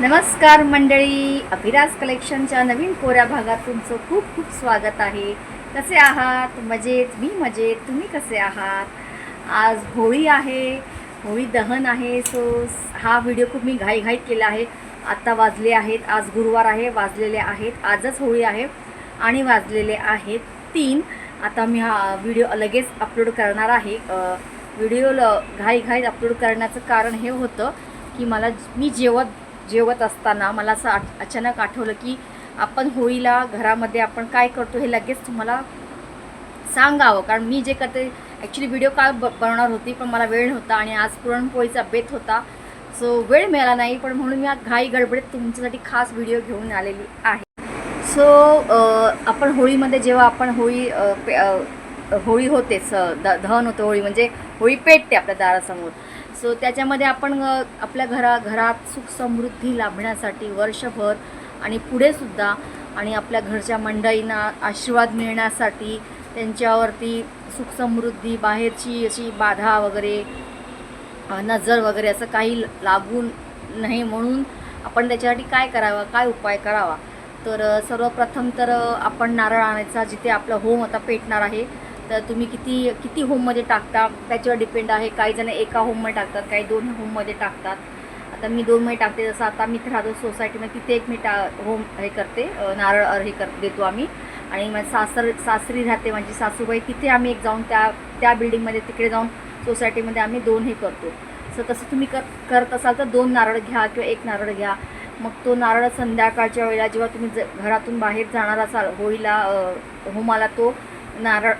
नमस्कार मंडळी. अभिराज कलेक्शनच्या नवीन कोऱ्या भागात तुमचं खूप खूप स्वागत आहे. कसे आहात? मजेत? मी मजेत. तुम्ही कसे आहात? आज होळी आहे. होळी दहन आहे. सो हा व्हिडिओ खूप मी घाईघाईत केला आहे. आत्ता वाजले आहेत. आज गुरुवार आहे. वाजलेले आहेत. आजच होळी आहे आणि वाजलेले आहेत तीन. आता मी हा व्हिडिओ लगेच अपलोड करणार आहे. व्हिडिओ ल घाईघाईत अपलोड करण्याचं कारण हे होतं की मला मी जेवत जेवत असताना मला असं अचानक आठवलं की आपण होळीला घरामध्ये आपण काय करतो हे लगेच तुम्हाला सांगावं. कारण मी जे करते ॲक्च्युली व्हिडिओ काल ब बनवणार होती पण मला वेळ नव्हता आणि आज पुरणपोळीचा बेत होता. सो वेळ मिळाला नाही पण म्हणून मी आज घाई गडबडीत तुमच्यासाठी खास व्हिडिओ घेऊन आलेली आहे. सो आपण होळीमध्ये जेव्हा आपण होळी होळी होतेच द दहन होतं होळी म्हणजे होळी पेटते आपल्या दारासमोर. सो त्याच्यामध्ये आपण आपल्या घरा घरात सुख समृद्धी लाभण्यासाठी वर्षभर आणि पुढेसुद्धा आणि आपल्या घरच्या मंडळींना आशीर्वाद मिळण्यासाठी त्यांच्यावरती सुख समृद्धी बाहेरची अशी बाधा वगैरे नजर वगैरे असं काही लागू नाही म्हणून आपण त्याच्यासाठी काय करावं काय उपाय करावा? तर सर्वप्रथम तर आपण नारळ आणायचा जिथे आपलं होम आता पेटणार आहे. तर तुम्ही किती किती होममध्ये टाकता? त्याच्यावर डिपेंड आहे. काही जण एका होममध्ये टाकतात काही दोन होममध्ये टाकतात. आता मी दोनमध्ये टाकते. जसं आता मी तर राहतो सोसायटीमध्ये तिथे एक मी टा होम हे करते. नारळ अर हे कर देतो आम्ही. आणि मग सासर सासरी राहते माझी सासूबाई. तिथे आम्ही एक जाऊन त्या त्या बिल्डिंगमध्ये तिकडे जाऊन सोसायटीमध्ये आम्ही दोन हे करतो. सो तसं तुम्ही कर करत असाल तर दोन नारळ घ्या किंवा एक नारळ घ्या. मग तो नारळ संध्याकाळच्या वेळेला जेव्हा तुम्ही ज घरातून बाहेर जाणार असाल होळीला होमाला तो नारळ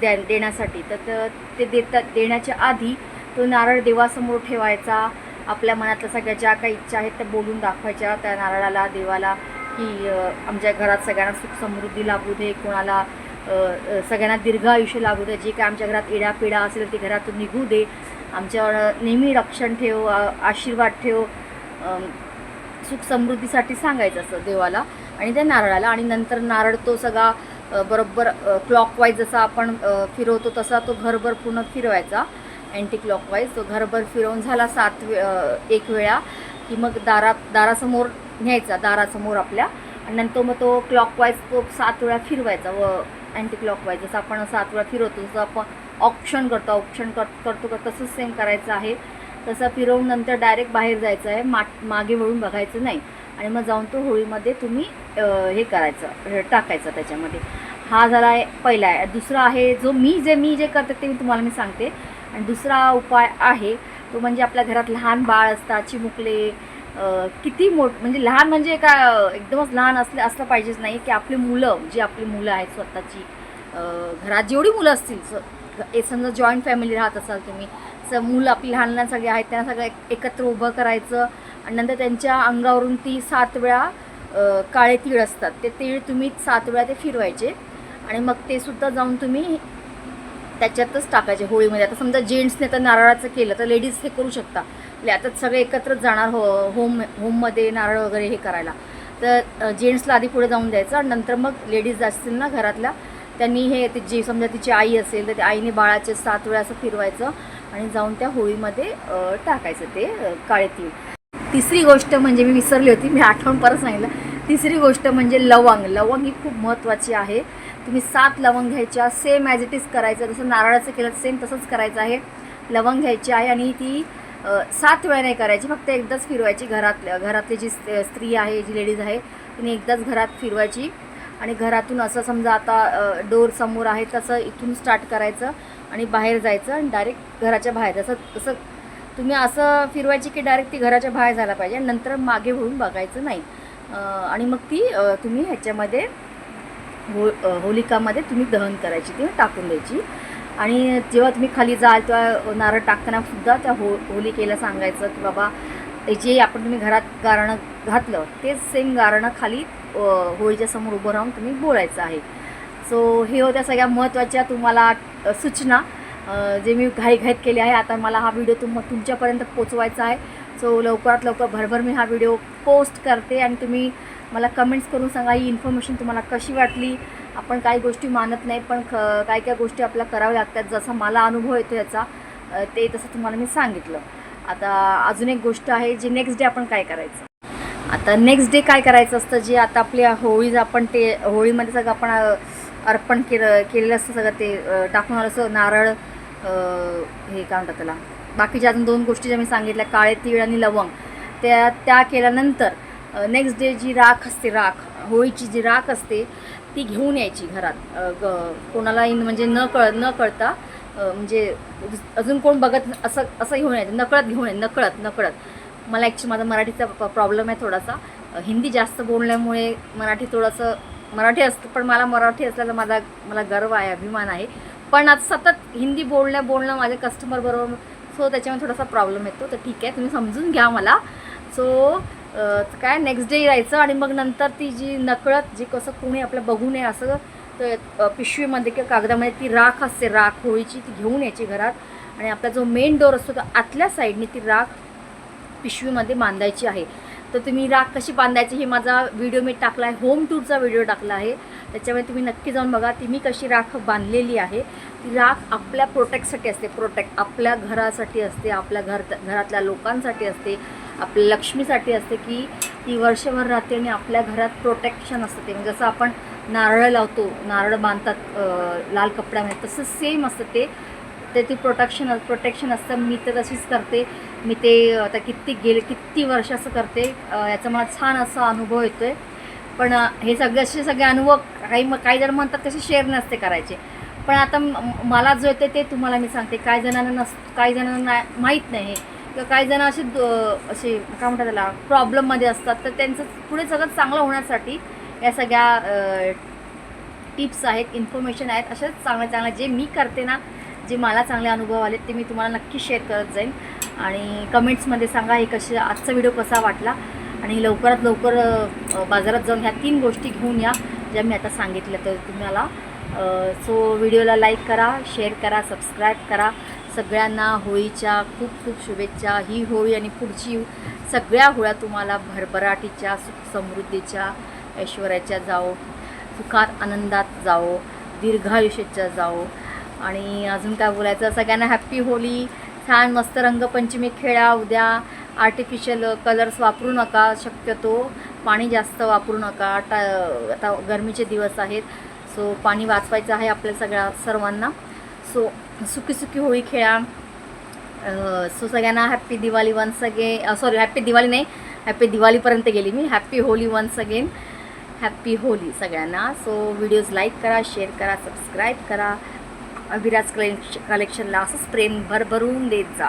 द्या देण्यासाठी. तर ते देतात. देण्याच्या आधी तो नारळ देवासमोर ठेवायचा. आपल्या मनातल्या सगळ्या ज्या काही इच्छा आहेत त्या बोलून दाखवायच्या त्या नारळाला देवाला की आमच्या घरात सगळ्यांना सुख समृद्धी लाभू दे कोणाला सगळ्यांना दीर्घ आयुष्य लागू दे जे काय आमच्या घरात इडापिडा असेल ते घरातून निघू दे. आमच्यावर नेहमी रक्षण ठेव आशीर्वाद ठेव. सुख समृद्धीसाठी सांगायचं असं देवाला आणि त्या नारळाला. आणि नंतर नारळ तो सगळा बरोबर क्लॉकवाईज जसा आपण फिरवतो तसा तो घरभर पूर्ण फिरवायचा अँटी क्लॉकवाईज तो घरभर फिरवून झाला सात वे एक वेळा की मग दारात दारासमोर न्यायचा दारासमोर आपल्या. आणि नंतर मग तो क्लॉकवाईज तो सात वेळा फिरवायचा व अँटी क्लॉकवाईज जसं आपण सात वेळा फिरवतो जसं आपण ऑप्शन करतो ऑप्शन कर करतो का तसंच सेम करायचं आहे. तसं फिरवून नंतर डायरेक्ट बाहेर जायचं आहे. मा मागे वळून बघायचं नाही. आणि मग जाऊन तो होळीमध्ये तुम्ही हे करायचं टाकायचं त्याच्यामध्ये. हा झाला आहे पहिला आहे. दुसरा आहे जो मी जे मी जे करते ते मी तुम्हाला मी सांगते. आणि दुसरा उपाय आहे तो म्हणजे आपल्या घरात लहान बाळ असतात चिमुकले किती मोठ म्हणजे लहान म्हणजे का एकदमच लहान असले असलं पाहिजेच नाही की आपली मुलं जी आपली मुलं आहेत स्वतःची घरात जेवढी मुलं असतील स- ए समजा जॉईंट फॅमिली राहत असाल तुम्ही स मुलं आपली लहान लहान सगळे आहेत त्यांना सगळं एकत्र उभं करायचं. आणि नंतर त्यांच्या अंगावरून ती सात वेळा काळे तीळ असतात. ते तीळ तुम्ही सात वेळा ते फिरवायचे. आणि मग ते सुद्धा जाऊन तुम्ही त्याच्यातच टाकायचे होळीमध्ये. आता समजा जेंट्सने तर नारळाचं केलं तर लेडीज हे करू शकता. म्हणजे आता सगळे एकत्रच जाणार हो होम होममध्ये नारळ वगैरे हे करायला. तर जेंट्सला आधी पुढे जाऊन द्यायचं आणि नंतर मग लेडीज असतील ना घरातल्या त्यांनी हे जे समजा तिची आई असेल तर त्या आईने बाळाचे सात वेळा असं फिरवायचं. आणि जाऊन त्या होळीमध्ये टाकायचं ते काळे तीळ. तिसरी गोष्ट म्हणजे मी विसरली होती मी आठवण परत सांगितलं. तिसरी गोष्ट म्हणजे लवंग. लवंग ही खूप महत्त्वाची आहे. तुम्ही सात लवंग घ्यायच्या सेम ॲज इट इज करायचं. जसं नारळाचं केलं सेम तसंच करायचं आहे. लवंग घ्यायची आहे आणि ती सात वेळा नाही करायची फक्त एकदाच फिरवायची. घरातल्या घरातली जी स्त्री आहे जी लेडीज आहे तिने एकदाच घरात फिरवायची. आणि घरातून असं समजा आता डोर समोर आहे तसं इथून स्टार्ट करायचं आणि बाहेर जायचं आणि डायरेक्ट घराच्या बाहेर. जसं तसं तुम्ही असं फिरवायची की डायरेक्ट ती घराच्या बाहेर झाला पाहिजे नंतर मागे वळून बघायचं नाही. आणि मग ती तुम्ही ह्याच्यामध्ये हो होलिकामध्ये तुम्ही दहन करायची ती टाकून द्यायची. आणि जेव्हा तुम्ही खाली जाल तेव्हा नारळ टाकताना सुद्धा त्या हो होलिकेला सांगायचं की बाबा जे आपण तुम्ही घरात गारणं घातलं तेच सेम गारणं खाली होळीच्या समोर उभं राहून तुम्ही बोलायचं आहे. सो हे होत्या सगळ्या महत्त्वाच्या तुम्हाला सूचना जे मी घाईघाईत केली आहे. आता मला हा व्हिडिओ तुम तुमच्यापर्यंत पोचवायचा आहे. सो लवकरात लवकर भरभर मी हा व्हिडिओ पोस्ट करते आणि तुम्ही मला कमेंट्स करून सांगा ही इन्फॉर्मेशन तुम्हाला कशी वाटली? आपण काही गोष्टी मानत नाही पण ख काय काय गोष्टी आपल्याला कराव्या लागतात. जसा मला अनुभव येतो याचा ते तसं तुम्हाला मी सांगितलं. आता अजून एक गोष्ट आहे जी नेक्स्ट डे आपण काय करायचं? आता नेक्स्ट डे काय करायचं असतं? जे आता आपल्या होळी आपण ते होळीमध्ये सगळं आपण अर्पण केलं केलेलं असतं सगळं ते टाकून आलं असं नारळ हे काय म्हणतात त्याला? बाकीच्या अजून दोन गोष्टी ज्या मी सांगितल्या काळे तीळ आणि लवंग. त्या त्या केल्यानंतर नेक्स्ट डे जी राख असते राख होळीची जी राख असते ती घेऊन यायची घरात. ग कोणाला म्हणजे न कळ न कळता म्हणजे अजून कोण बघत न- असं असं घेऊन यायचं. नकळत घेऊन यायचं. नकळत नकळत. मला ॲक्च्युली माझा मराठीचा प्रॉब्लेम आहे थोडासा. हिंदी जास्त बोलल्यामुळे मराठी थोडंसं मराठी असतं पण मला मराठी असल्याचा माझा मला गर्व आहे अभिमान आहे. पण आता सतत हिंदी बोलणं बोलणं माझ्या कस्टमरबरोबर सो त्याच्यामुळे थोडासा प्रॉब्लेम येतो. तर ठीक आहे तुम्ही समजून घ्या मला. सो काय नेक्स्ट डे यायचं आणि मग नंतर ती जी नकळत जी कसं कोणी आपलं बघू नये असं तर पिशवीमध्ये किंवा कागदामध्ये ती राख असते राख होळीची ती घेऊन यायची घरात. आणि आपला जो मेन डोर असतो तो आतल्या साईडने ती राख पिशवीमध्ये बांधायची आहे. तर तुम्ही राख कशी बांधायची हे माझा व्हिडिओ मी टाकला आहे होम टूरचा व्हिडिओ टाकला आहे. त्याच्यामुळे तुम्ही नक्की जाऊन बघा. ती मी कशी राख बांधलेली आहे. ती राख आपल्या प्रोटेक्टसाठी असते. प्रोटेक्ट आपल्या घरासाठी असते आपल्या घर घरातल्या लोकांसाठी असते आपल्या लक्ष्मीसाठी असते की ती वर्षभर राहते आणि आपल्या घरात प्रोटेक्शन असतं ते. म्हणजे जसं आपण नारळ लावतो नारळ बांधतात लाल कपड्यामध्ये तसं सेम असतं ते. करते ती प्रोटेक्शन प्रोटेक्शन असतं. मी तर तशीच करते. मी ते आता किती गेले किती वर्ष असं करते. याचा मला छान असा अनुभव येतो आहे पण हे सगळे असे सगळे अनुभव काही मग काही जण म्हणतात तसे शेअर नसते करायचे. पण आता मला जो येते ते तुम्हाला मी सांगते. काही जणांना नस काही जणांना नाही माहीत नाही. किंवा काही जण असे असे काय म्हणतात त्याला प्रॉब्लेममध्ये असतात. तर त्यांचं पुढे सगळं चांगलं होण्यासाठी या सगळ्या टिप्स आहेत इन्फॉर्मेशन आहेत. अशाच चांगल्या चांगल्या जे मी करते ना जे मला चांगले अनुभव आले ते मी तुम्हाला नक्की शेअर करत जाईन. आणि कमेंट्समध्ये सांगा हे कसे आजचा व्हिडिओ कसा वाटला. आणि लवकरात लवकर बाजारात जाऊन ह्या तीन गोष्टी घेऊन या ज्या मी आता सांगितल्या तर तुम्हाला. सो व्हिडिओला लाईक करा शेअर करा सबस्क्राईब करा. सगळ्यांना होळीच्या खूप खूप शुभेच्छा. ही होळी आणि पुढची सगळ्या होळ्या तुम्हाला भरभराटीच्या सुख समृद्धीच्या ऐश्वर्याच्या जाओ सुखात आनंदात जाओ दीर्घायुष्याच्या जाओ आणि अजून काय बोलायचं सगळ्यांना हॅप्पी होली छान मस्त रंगपंचमी खेळा उद्या आर्टिफिशियल कलर्स वापरू नका शक्यतो पाणी जास्त वापरू नका टा आता गरमीचे दिवस आहेत सो पाणी वाचवायचं आहे आपल्या सगळ्या सर्वांना. सो सुकी सुकी होळी खेळा. सो सगळ्यांना happy Diwali once again sorry happy Diwali नाही हॅप्पी दिवाळीपर्यंत गेली मी. Happy Holi once again happy Holi सगळ्यांना. सो व्हिडिओज लाईक करा शेअर करा सबस्क्राईब करा. अभिराज कलेक्श कलेक्शनला असंच प्रेम भरभरून देत जा.